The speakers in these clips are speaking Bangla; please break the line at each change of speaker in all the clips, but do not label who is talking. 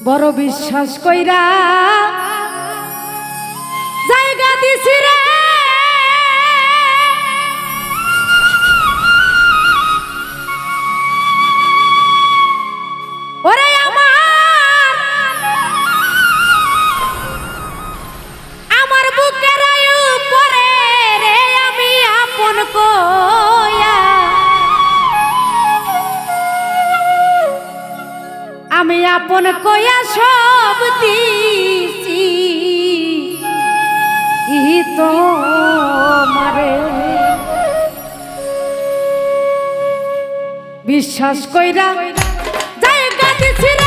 বড় বিশ্বাস কইরা জায়গা দিছিরা সব দিছি তোমারে বিশ্বাস কইরা জায়গা দিছি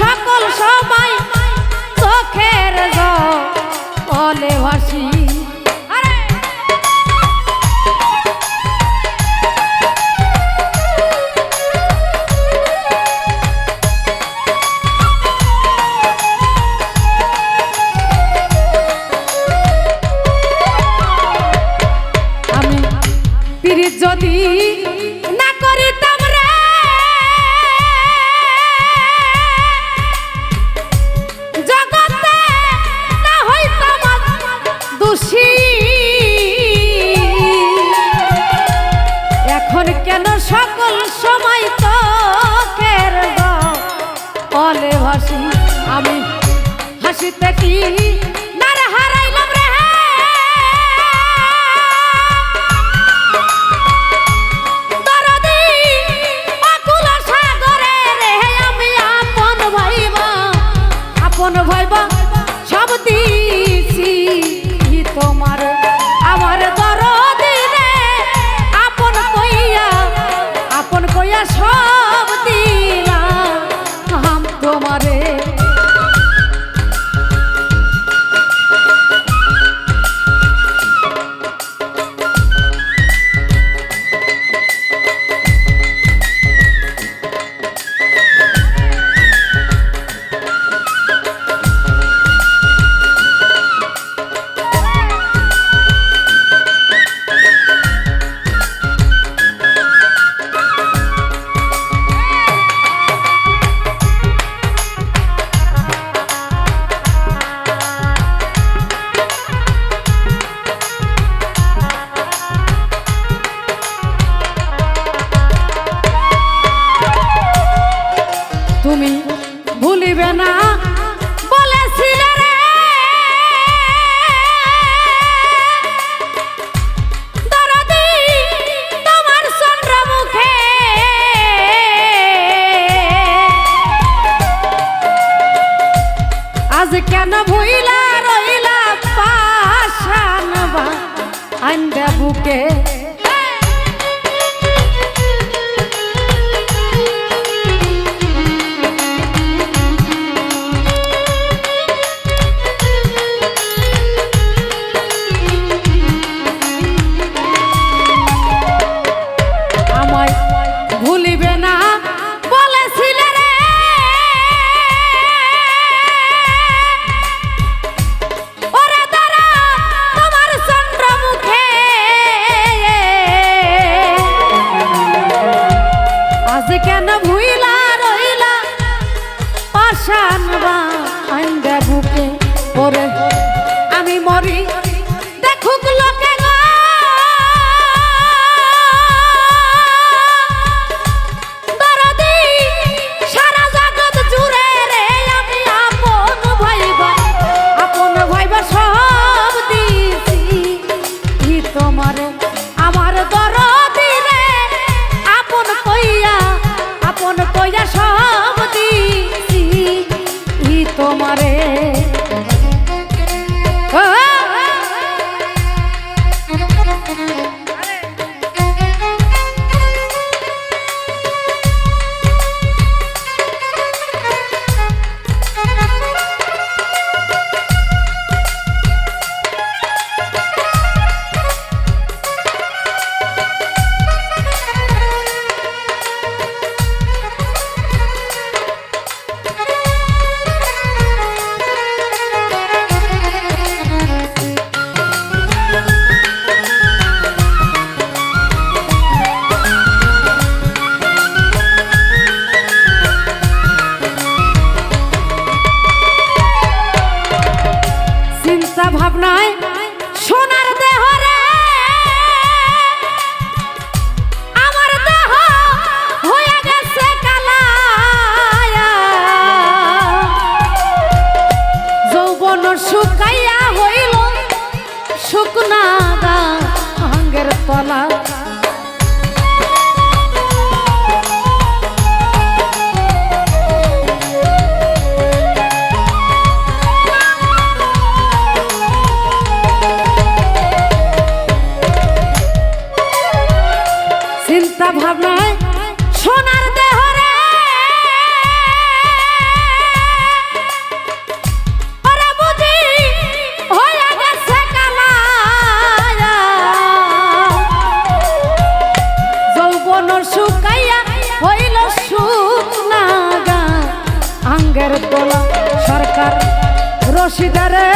সকল সবাই চোখের বলে ভাসি। যদি সকল সময় তো কের অলে ভাসি আমি হাসিতে কি পাশান ভইলা রইলা পাশান বা আন্ডা বুকে। আমায় ভুলিবে না শুকনা রশিদারে